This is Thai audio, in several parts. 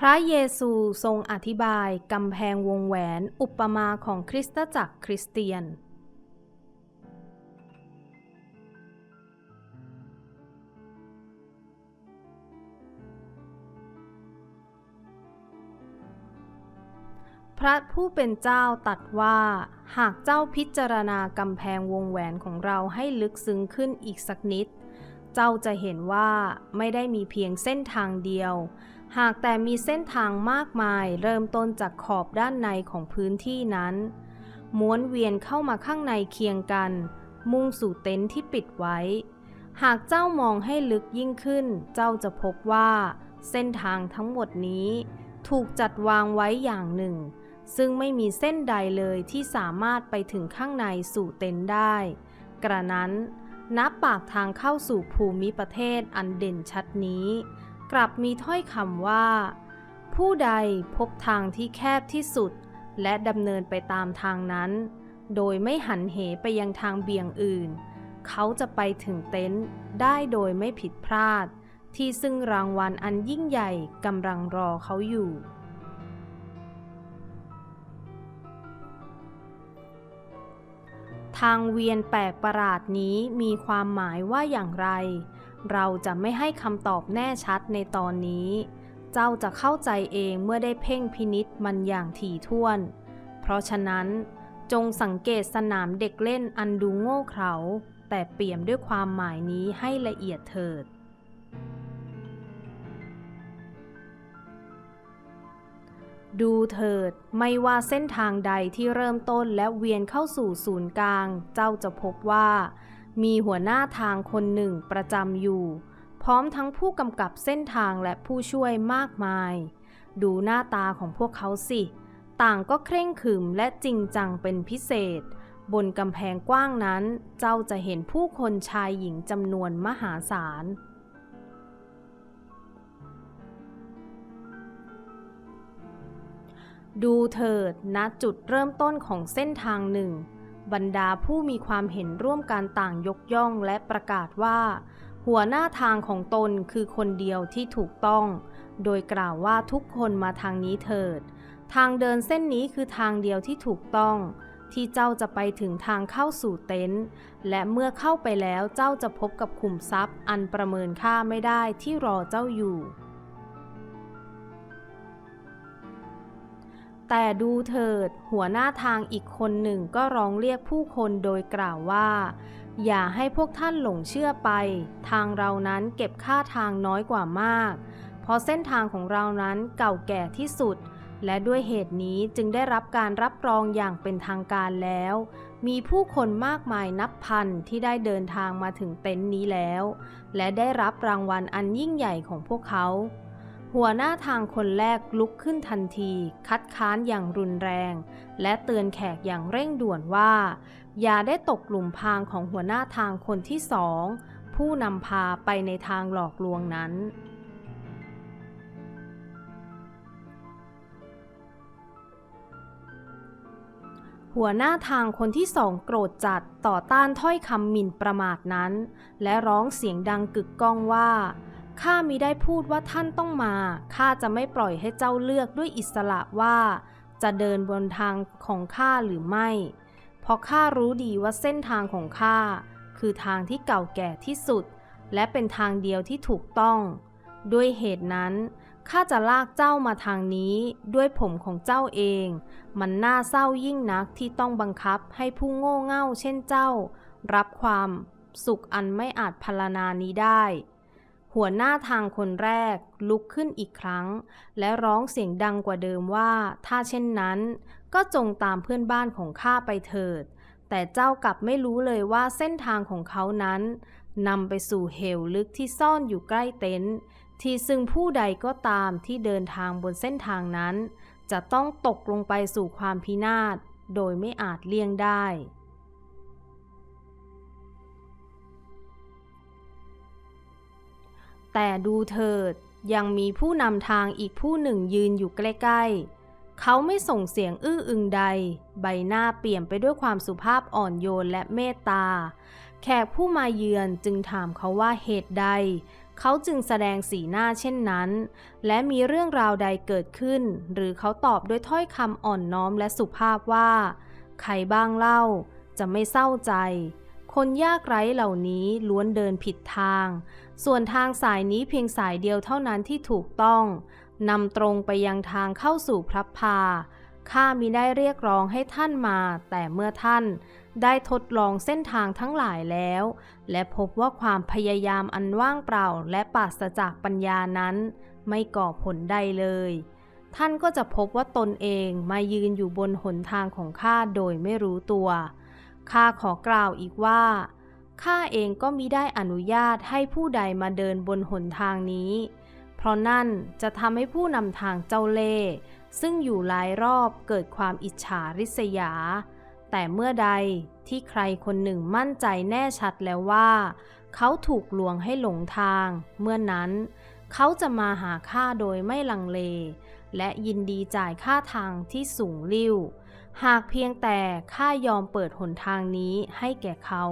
พระเยซูทรงอธิบายกำแพงวงแหวนอุปมาของคริสตจักรคริสเตียน พระผู้เป็นเจ้าตรัดว่า หากเจ้าพิจารณากำแพงวงแหวนของเราให้ลึกซึ้งขึ้นอีกสักนิด เจ้าจะเห็นว่าไม่ได้มีเพียงเส้นทางเดียว หากแต่มีเส้นทางมากมายเริ่มต้นจากขอบด้านในของพื้นที่นั้น ม้วนเวียนเข้ามาข้างในเคียงกัน มุ่งสู่เต็นท์ที่ปิดไว้ หากเจ้ามองให้ลึกยิ่งขึ้น เจ้าจะพบว่า เส้นทางทั้งหมดนี้ ถูกจัดวางไว้อย่างหนึ่ง ซึ่งไม่มีเส้นใดเลยที่สามารถไปถึงข้างในสู่เต็นท์ได้ กระนั้น นับปากทางเข้าสู่ภูมิประเทศอันเด่นชัดนี้ กลับมีถ้อยคำว่า ผู้ใดพบทางที่แคบที่สุด และดำเนินไปตามทางนั้น โดยไม่หันเหไปยังทางเบี่ยงอื่น เขาจะไปถึงเต็นท์ได้โดยไม่ผิดพลาด ที่ซึ่งรางวัลอันยิ่งใหญ่กำลังรอเขาอยู่ทางเวียนแปลกประหลาดนี้มีความหมายว่าอย่างไร เราจะไม่ให้คำตอบแน่ชัดในตอนนี้ เจ้าจะเข้าใจเองเมื่อได้เพ่งพินิษมันอย่างถี่ถ้วน เพราะฉะนั้น จงสังเกตสนามเด็กเล่นอันดูโง่เขลาแต่เปี่ยมด้วยความหมายนี้ให้ละเอียดเถิด ดูเถิด ไม่ว่าเส้นทางใดที่เริ่มต้นและเวียนเข้าสู่ศูนย์กลาง เจ้าจะพบว่า มีหัวหน้าทางคนหนึ่งประจำอยู่ พร้อมทั้งผู้กำกับเส้นทางและผู้ช่วยมากมาย ดูหน้าตาของพวกเขาสิ ต่างก็เคร่งขรึมและจริงจังเป็นพิเศษ บนกำแพงกว้างนั้น เจ้าจะเห็นผู้คนชายหญิงจำนวนมหาศาลดูเถิดณจุดเริ่มต้นของเส้นทางหนึ่ง บรรดาผู้มีความเห็นร่วมกันต่างยกย่องและประกาศว่า หัวหน้าทางของตนคือคนเดียวที่ถูกต้อง โดยกล่าวว่าทุกคนมาทางนี้เถิด ทางเดินเส้นนี้คือทางเดียวที่ถูกต้อง ที่เจ้าจะไปถึงทางเข้าสู่เต็นท์และเมื่อเข้าไปแล้วเจ้าจะพบกับขุมทรัพย์อันประเมินค่าไม่ได้ที่รอเจ้าอยู่ แต่ดูเถิด หัวหน้าทางอีกคนหนึ่งก็ร้องเรียกผู้คนโดยกล่าวว่า อย่าให้พวกท่านหลงเชื่อไป ทางเรานั้นเก็บค่าทางน้อยกว่ามาก เพราะเส้นทางของเรานั้นเก่าแก่ที่สุด และด้วยเหตุนี้จึงได้รับการรับรองอย่างเป็นทางการแล้ว มีผู้คนมากมายนับพันที่ได้เดินทางมาถึงเต็นท์นี้แล้ว และได้รับรางวัลอันยิ่งใหญ่ของพวกเขา หัวหน้าทางคนแรกลุกขึ้นทันที คัดค้านอย่างรุนแรง และเตือนแขกอย่างเร่งด่วนว่า อย่าได้ตกหลุมพรางของหัวหน้าทางคนที่สอง ผู้นำพาไปในทางหลอกลวงนั้นหัวหน้าทางคนที่สองโกรธจัดต่อต้านถ้อยคำหมิ่นประมาทนั้น และร้องเสียงดังกึกก้องว่า ข้ามิได้พูดว่าท่านต้องมา ข้าจะไม่ปล่อยให้เจ้าเลือกด้วยอิสระว่า จะเดินบนทางของข้าหรือไม่ เพราะข้ารู้ดีว่าเส้นทางของข้าคือทางที่เก่าแก่ที่สุด และเป็นทางเดียวที่ถูกต้อง ด้วยเหตุนั้นข้าจะลากเจ้ามาทางนี้ด้วยผมของเจ้าเอง มันน่าเศร้ายิ่งนักที่ต้องบังคับให้ผู้โง่เง่าเช่นเจ้า รับความสุขอันไม่อาจพรรณนานี้ได้ หัวหน้าทางคนแรกลุกขึ้นอีกครั้ง และร้องเสียงดังกว่าเดิมว่า ถ้าเช่นนั้น ก็จงตามเพื่อนบ้านของข้าไปเถิด แต่เจ้ากลับไม่รู้เลยว่าเส้นทางของเขานั้นนำไปสู่เหวลึกที่ซ่อนอยู่ใกล้เต็นท์ที่ซึ่งผู้ใดก็ตามที่เดินทางบนเส้นทางนั้น จะต้องตกลงไปสู่ความพินาศโดยไม่อาจเลี่ยงได้ แต่ดูเถิดยังมีผู้นำทางอีกผู้หนึ่งยืนอยู่ใกล้ๆ เขาไม่ส่งเสียงอื้ออึงใด ใบหน้าเปลี่ยมไปด้วยความสุภาพอ่อนโยนและเมตตา แขกผู้มาเยือนจึงถามเขาว่าเหตุใด เขาจึงแสดงสีหน้าเช่นนั้น และมีเรื่องราวใดเกิดขึ้น หรือเขาตอบด้วยถ้อยคำอ่อนน้อมและสุภาพว่า ใครบ้างเล่าจะไม่เศร้าใจ คนยากไร้เหล่านี้ล้วนเดินผิดทาง ส่วนทางสายนี้เพียงสายเดียวเท่านั้นที่ถูกต้องนำตรงไปยังทางเข้าสู่พระพาข้ามิได้เรียกร้องให้ท่านมา แต่เมื่อท่านได้ทดลองเส้นทางทั้งหลายแล้ว และพบว่าความพยายามอันว่างเปล่าและปราศจากปัญญานั้น ไม่ก่อผลใดเลย ท่านก็จะพบว่าตนเองมายืนอยู่บนหนทางของข้าโดยไม่รู้ตัว ข้าขอกล่าวอีกว่า ข้าเองก็มิได้อนุญาตให้ผู้ใดมาเดินบนหนทางนี้ เพราะนั่นจะทำให้ผู้นำทางเจ้าเล่ซึ่งอยู่หลายรอบเกิดความอิจฉาริษยา แต่เมื่อใดที่ใครคนหนึ่งมั่นใจแน่ชัดแล้วว่า เขาถูกลวงให้หลงทาง เมื่อนั้น เขาจะมาหาข้าโดยไม่ลังเล และยินดีจ่ายค่าทางที่สูงลิ่ว หากเพียงแต่ข้ายอมเปิดหนทางนี้ให้แก่เขา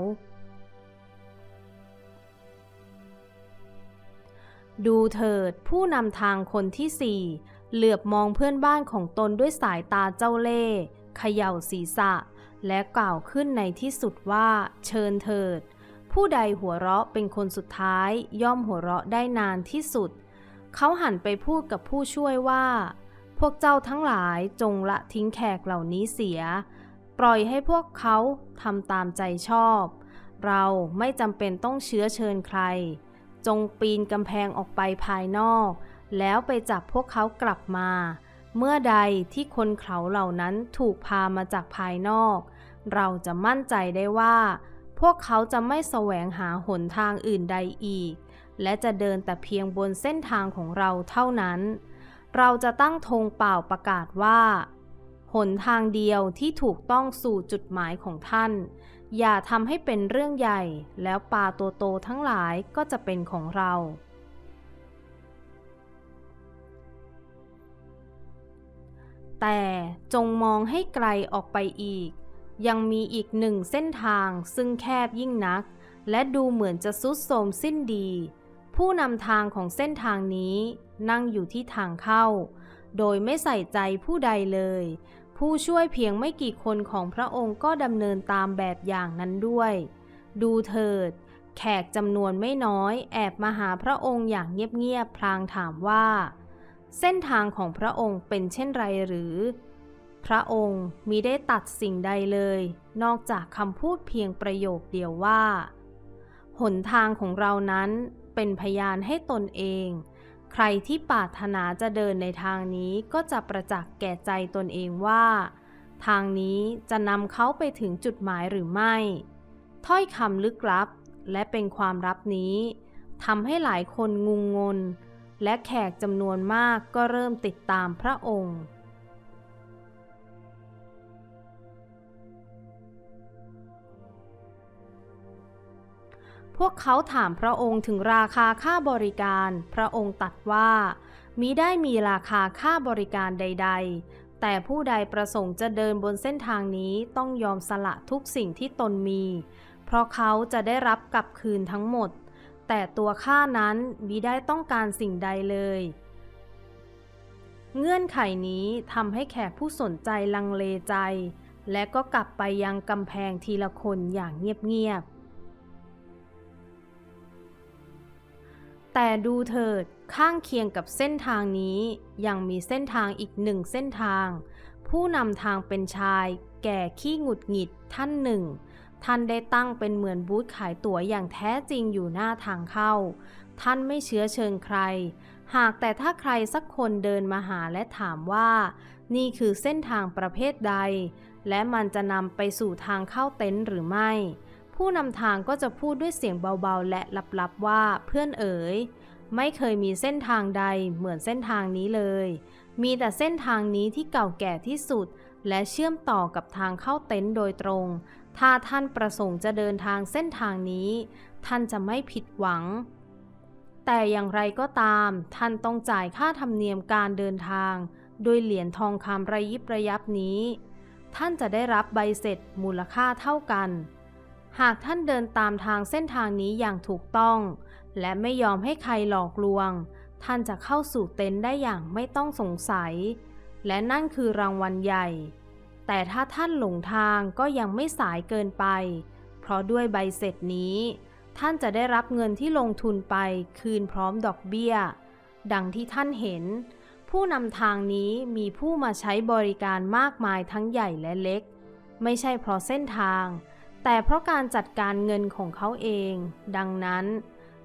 ดูเถิดผู้นำทางคนที่สี่เหลือบมองเพื่อนบ้านของตนด้วยสายตาเจ้าเล่ห์เขย่าศีรษะ และกล่าวขึ้นในที่สุดว่า เชิญเถิด ผู้ใดหัวเราะเป็นคนสุดท้าย ย่อมหัวเราะได้นานที่สุด เขาหันไปพูดกับผู้ช่วยว่า พวกเจ้าทั้งหลายจงละทิ้งแขกเหล่านี้เสีย ปล่อยให้พวกเขาทำตามใจชอบ เราไม่จำเป็นต้องเชื้อเชิญใคร จงปีนกำแพงออกไปภายนอก แล้วไปจับพวกเขากลับมา เมื่อใดที่คนเขาเหล่านั้นถูกพามาจากภายนอก เราจะมั่นใจได้ว่า พวกเขาจะไม่แสวงหาหนทางอื่นใดอีก และจะเดินแต่เพียงบนเส้นทางของเราเท่านั้น เราจะตั้งธงเปล่าประกาศว่า หนทางเดียวที่ถูกต้องสู่จุดหมายของท่าน อย่าทำให้เป็นเรื่องใหญ่ แล้วปลาตัวโตทั้งหลายก็จะเป็นของเรา แต่จงมองให้ไกลออกไปอีก ยังมีอีกหนึ่งเส้นทางซึ่งแคบยิ่งนัก และดูเหมือนจะสุดโทมสิ้นดี ผู้นำทางของเส้นทางนี้นั่งอยู่ที่ทางเข้า โดยไม่ใส่ใจผู้ใดเลย ผู้ช่วยเพียงไม่กี่คนของพระองค์ก็ดำเนินตามแบบอย่างนั้นด้วย ดูเถิด แขกจำนวนไม่น้อย แอบมาหาพระองค์อย่างเงียบๆพลางถามว่า เส้นทางของพระองค์เป็นเช่นไรหรือ พระองค์มิได้ตัดสิ่งใดเลย นอกจากคำพูดเพียงประโยคเดียวว่า หนทางของเรานั้น เป็นพยานให้ตนเอง ใครที่ปรารถนาจะเดินในทางนี้ก็จะประจักษ์แก่ใจตนเองว่า ทางนี้จะนำเขาไปถึงจุดหมายหรือไม่ ถ้อยคำลึกลับและเป็นความลับนี้ทำให้หลายคนงุงงน และแขกจำนวนมากก็เริ่มติดตามพระองค์ พวกเขาถามพระองค์ถึงราคาค่าบริการ พระองค์ตัดว่ามิได้มีราคาค่าบริการใด ๆ แต่ผู้ใดประสงค์จะเดินบนเส้นทางนี้ต้องยอมสละทุกสิ่งที่ตนมี เพราะเขาจะได้รับกลับคืนทั้งหมด แต่ตัวข้านั้นมิได้ต้องการสิ่งใดเลย เงื่อนไขนี้ทำให้แขกผู้สนใจลังเลใจ และก็กลับไปยังกำแพงทีละคนอย่างเงียบๆ แต่ดูเถิดข้างเคียงกับเส้นทางนี้ ยังมีเส้นทางอีกหนึ่งเส้นทาง ผู้นำทางเป็นชาย แก่ขี้หงุดหงิดท่านหนึ่ง ท่านได้ตั้งเป็นเหมือนบูธขายตั๋วอย่างแท้จริงอยู่หน้าทางเข้า ท่านไม่เชื้อเชิญใคร หากแต่ถ้าใครสักคนเดินมาหาและถามว่า นี่คือเส้นทางประเภทใด และมันจะนำไปสู่ทางเข้าเต็นท์หรือไม่ ผู้นำทางก็จะพูดด้วยเสียงเบาๆ และลับๆว่าเพื่อนเอ๋ย ไม่เคยมีเส้นทางใดเหมือนเส้นทางนี้เลย มีแต่เส้นทางนี้ที่เก่าแก่ที่สุด และเชื่อมต่อกับทางเข้าเต็นท์โดยตรง ถ้าท่านประสงค์จะเดินทางเส้นทางนี้ ท่านจะไม่ผิดหวัง แต่อย่างไรก็ตาม ท่านต้องจ่ายค่าธรรมเนียมการเดินทางโดยเหรียญทองคำระยิบระยับนี้ ท่านจะได้รับใบเสร็จมูลค่าเท่ากัน หากท่านเดินตามทางเส้นทางนี้อย่างถูกต้อง และไม่ยอมให้ใครหลอกลวง ท่านจะเข้าสู่เต็นท์ได้อย่างไม่ต้องสงสัย และนั่นคือรางวัลใหญ่ แต่ถ้าท่านหลงทางก็ยังไม่สายเกินไป เพราะด้วยใบเสร็จนี้ ท่านจะได้รับเงินที่ลงทุนไปคืนพร้อมดอกเบี้ย ดังที่ท่านเห็น ผู้นำทางนี้มีผู้มาใช้บริการมากมายทั้งใหญ่และเล็ก ไม่ใช่เพราะเส้นทาง แต่เพราะการจัดการเงินของเขาเอง ดังนั้น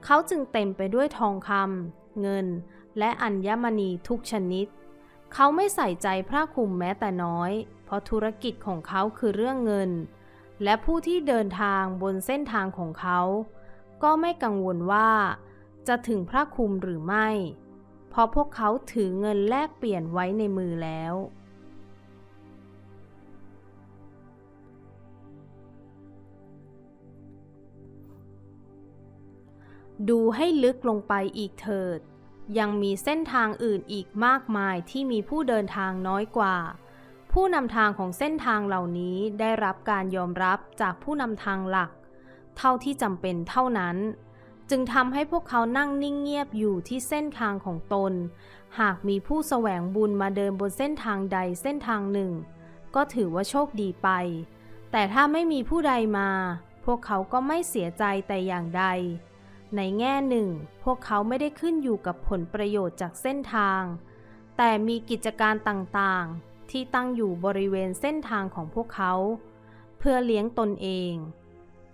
เขาจึงเต็มไปด้วยทองคำเงิน และอัญมณีทุกชนิด เขาไม่ใส่ใจพระคุมแม้แต่น้อย เพราะธุรกิจของเขาคือเรื่องเงิน และผู้ที่เดินทางบนเส้นทางของเขา ก็ไม่กังวลว่า จะถึงพระคุมหรือไม่ เพราะพวกเขาถือเงินแลกเปลี่ยนไว้ในมือแล้ว ดูให้ลึกลงไปอีกเถิด ยังมีเส้นทางอื่นอีกมากมายที่มีผู้เดินทางน้อยกว่า ผู้นำทางของเส้นทางเหล่านี้ได้รับการยอมรับจากผู้นำทางหลัก เท่าที่จำเป็นเท่านั้น จึงทำให้พวกเขานั่งนิ่งเงียบอยู่ที่เส้นทางของตน หากมีผู้แสวงบุญมาเดินบนเส้นทางใดเส้นทางหนึ่ง ก็ถือว่าโชคดีไป แต่ถ้าไม่มีผู้ใดมา พวกเขาก็ไม่เสียใจแต่อย่างใด ในแง่หนึ่ง พวกเขาไม่ได้ขึ้นอยู่กับผลประโยชน์จากเส้นทาง แต่มีกิจการต่างๆ ที่ตั้งอยู่บริเวณเส้นทางของพวกเขา เพื่อเลี้ยงตนเอง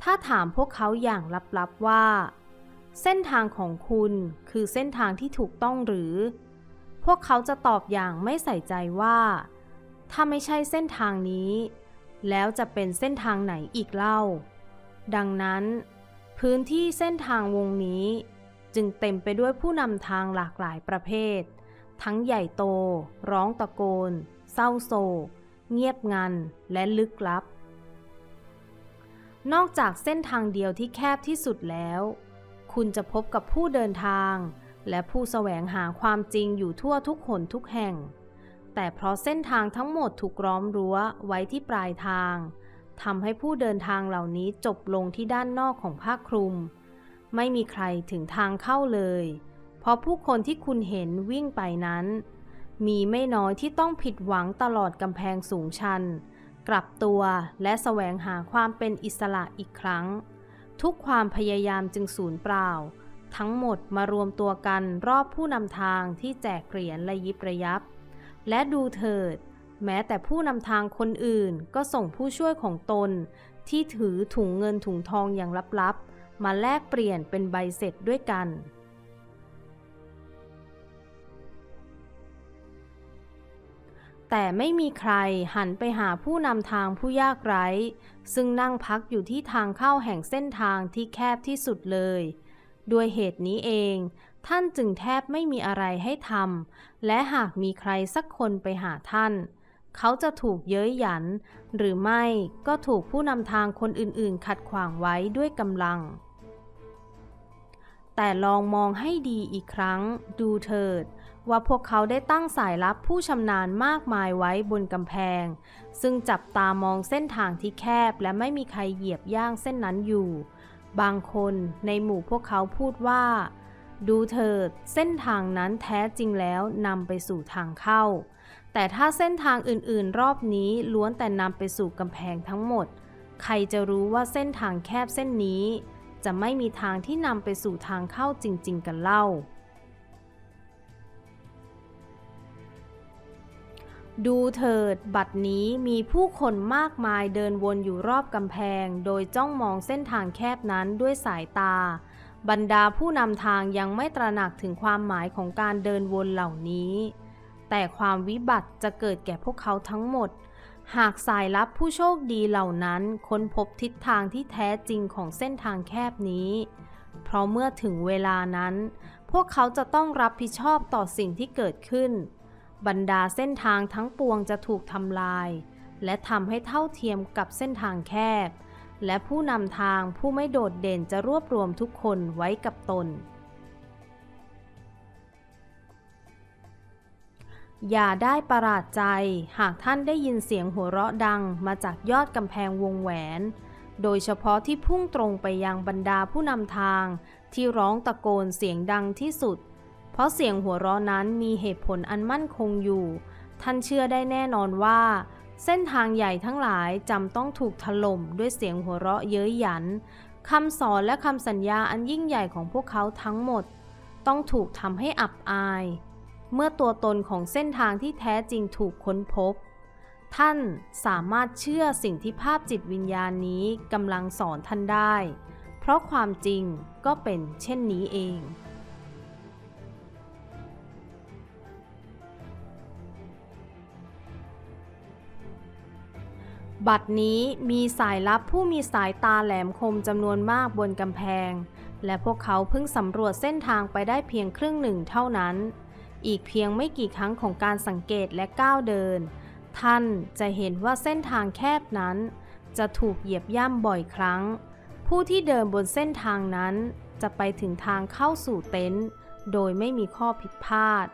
ถ้าถามพวกเขาอย่างลับๆว่า เส้นทางของคุณคือเส้นทางที่ถูกต้องหรือ พวกเขาจะตอบอย่างไม่ใส่ใจว่า ถ้าไม่ใช่เส้นทางนี้ แล้วจะเป็นเส้นทางไหนอีกเล่า ดังนั้น พื้นที่เส้นทางวงนี้ จึงเต็มไปด้วยผู้นำทางหลากหลายประเภท ทั้งใหญ่โต ร้องตะโกน เศร้าโศก เงียบงัน และลึกลับ นอกจากเส้นทางเดียวที่แคบที่สุดแล้ว คุณจะพบกับผู้เดินทาง และผู้แสวงหาความจริงอยู่ทั่วทุกหนทุกแห่ง แต่เพราะเส้นทางทั้งหมดถูกล้อมรั้วไว้ที่ปลายทาง ทำให้ผู้เดินทางเหล่านี้จบลงที่ด้านนอกของผ้าคลุม ไม่มีใครถึงทางเข้าเลย เพราะผู้คนที่คุณเห็นวิ่งไปนั้น มีไม่น้อยที่ต้องผิดหวังตลอดกำแพงสูงชัน กลับตัวและแสวงหาความเป็นอิสระอีกครั้ง ทุกความพยายามจึงสูญเปล่า ทั้งหมดมารวมตัวกันรอบผู้นำทางที่แจกเหรียญระยิบระยับ และดูเถิด แม้แต่ผู้นำทางคนอื่นก็ส่งผู้ช่วยของตน ที่ถือถุงเงินถุงทองอย่างลับๆ มาแลกเปลี่ยนเป็นใบเสร็จด้วยกัน แต่ไม่มีใครหันไปหาผู้นำทางผู้ยากไร้ ซึ่งนั่งพักอยู่ที่ทางเข้าแห่งเส้นทางที่แคบที่สุดเลย ด้วยเหตุนี้เองท่านจึงแทบไม่มีอะไรให้ทำ และหากมีใครสักคนไปหาท่าน เขาจะถูกเย้ยหยัน หรือไม่ก็ถูกผู้นำทางคนอื่นๆ ขัดขวางไว้ด้วยกำลัง แต่ลองมองให้ดีอีกครั้ง ดูเถิด ว่าพวกเขาได้ตั้งสายลับผู้ชำนาญมากมายไว้บนกำแพง ซึ่งจับตามองเส้นทางที่แคบและไม่มีใครเหยียบย่างเส้นนั้นอยู่ บางคนในหมู่พวกเขาพูดว่าดูเถิด เส้นทางนั้นแท้จริงแล้วนำไปสู่ทางเข้า แต่ถ้าเส้นทางอื่นๆ รอบนี้ล้วนแต่นำไปสู่กำแพงทั้งหมด ใครจะรู้ว่าเส้นทางแคบเส้นนี้ จะไม่มีทางที่นำไปสู่ทางเข้าจริง ๆ กันเล่า ดูเถิด บัดนี้มีผู้คนมากมายเดินวนอยู่รอบกำแพง โดยจ้องมองเส้นทางแคบนั้นด้วยสายตา บรรดาผู้นำทางยังไม่ตระหนักถึงความหมายของการเดินวนเหล่านี้ แต่ความวิบัติจะเกิดแก่พวกเขาทั้งหมด หากสายลับผู้โชคดีเหล่านั้นค้นพบทิศทางที่แท้จริงของเส้นทางแคบนี้ เพราะเมื่อถึงเวลานั้น พวกเขาจะต้องรับผิดชอบต่อสิ่งที่เกิดขึ้น บรรดาเส้นทางทั้งปวงจะถูกทำลาย และทำให้เท่าเทียมกับเส้นทางแคบ และผู้นำทางผู้ไม่โดดเด่นจะรวบรวมทุกคนไว้กับตน อย่าได้ประหลาดใจ หากท่านได้ยินเสียงหัวเราะดังมาจากยอดกำแพงวงแหวน โดยเฉพาะที่พุ่งตรงไปยังบรรดาผู้นำทาง ที่ร้องตะโกนเสียงดังที่สุด เพราะเสียงหัวเราะนั้นมีเหตุผลอันมั่นคงอยู่ ท่านเชื่อได้แน่นอนว่า เส้นทางใหญ่ทั้งหลายจำต้องถูกถล่มด้วยเสียงหัวเราะเย้ยหยันคำสอนและคำสัญญาอันยิ่งใหญ่ของพวกเขาทั้งหมด ต้องถูกทำให้อับอาย เมื่อตัวตนของเส้นทางที่แท้จริงถูกค้นพบ ท่านสามารถเชื่อสิ่งที่ภาพจิตวิญญาณนี้กำลังสอนท่านได้ เพราะความจริงก็เป็นเช่นนี้เองบัดนี้มีสายลับผู้มีสายตาแหลมคมจำนวนมากบนกำแพง และพวกเขาเพิ่งสำรวจเส้นทางไปได้เพียงครึ่งหนึ่งเท่านั้น อีกเพียงไม่กี่ครั้งของการสังเกตและก้าวเดิน ท่านจะเห็นว่าเส้นทางแคบนั้น จะถูกเหยียบย่ำบ่อยครั้ง ผู้ที่เดินบนเส้นทางนั้นจะไปถึงทางเข้าสู่เต็นท์โดยไม่มีข้อผิดพลาด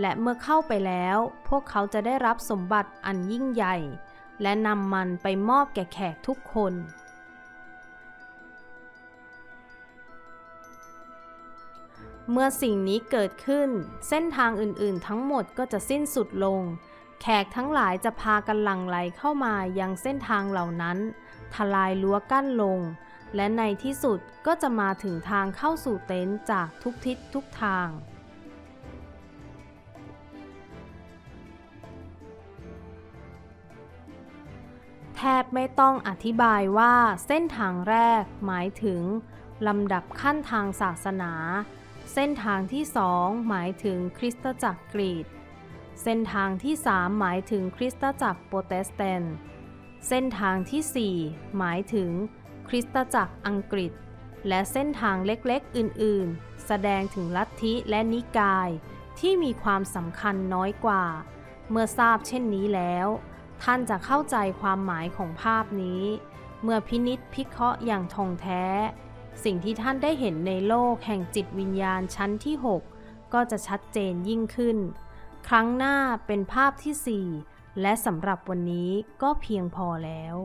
และเมื่อเข้าไปแล้ว พวกเขาจะได้รับสมบัติอันยิ่งใหญ่ และนำมันไปมอบแก่แขกทุกคน เมื่อสิ่งนี้เกิดขึ้น เส้นทางอื่นๆ ทั้งหมดก็จะสิ้นสุดลง แขกทั้งหลายจะพากันหลั่งไหลเข้ามายังเส้นทางเหล่านั้น ทลายรั้วกั้นลง และในที่สุดก็จะมาถึงทางเข้าสู่เต็นท์จากทุกทิศทุกทางแทบไม่ต้องอธิบายว่าเส้นทางแรกหมายถึงลำดับขั้นทางศาสนา เส้นทางที่สองหมายถึงคริสตจักรกรีก เส้นทางที่สามหมายถึงคริสตจักรโปรเตสแตนต์ เส้นทางที่สี่หมายถึงคริสตจักรอังกฤษ และเส้นทางเล็กๆอื่นๆ แสดงถึงลัทธิและนิกายที่มีความสำคัญน้อยกว่า เมื่อทราบเช่นนี้แล้ว ท่านจะเข้าใจความหมายของภาพนี้ เมื่อพินิษพิเคราะห์อย่างท่องแท้ สิ่งที่ท่านได้เห็นในโลกแห่งจิตวิญญาณชั้นที่ 6 ก็จะชัดเจนยิ่งขึ้น ครั้งหน้าเป็นภาพที่ 4 และสำหรับวันนี้ก็เพียงพอแล้ว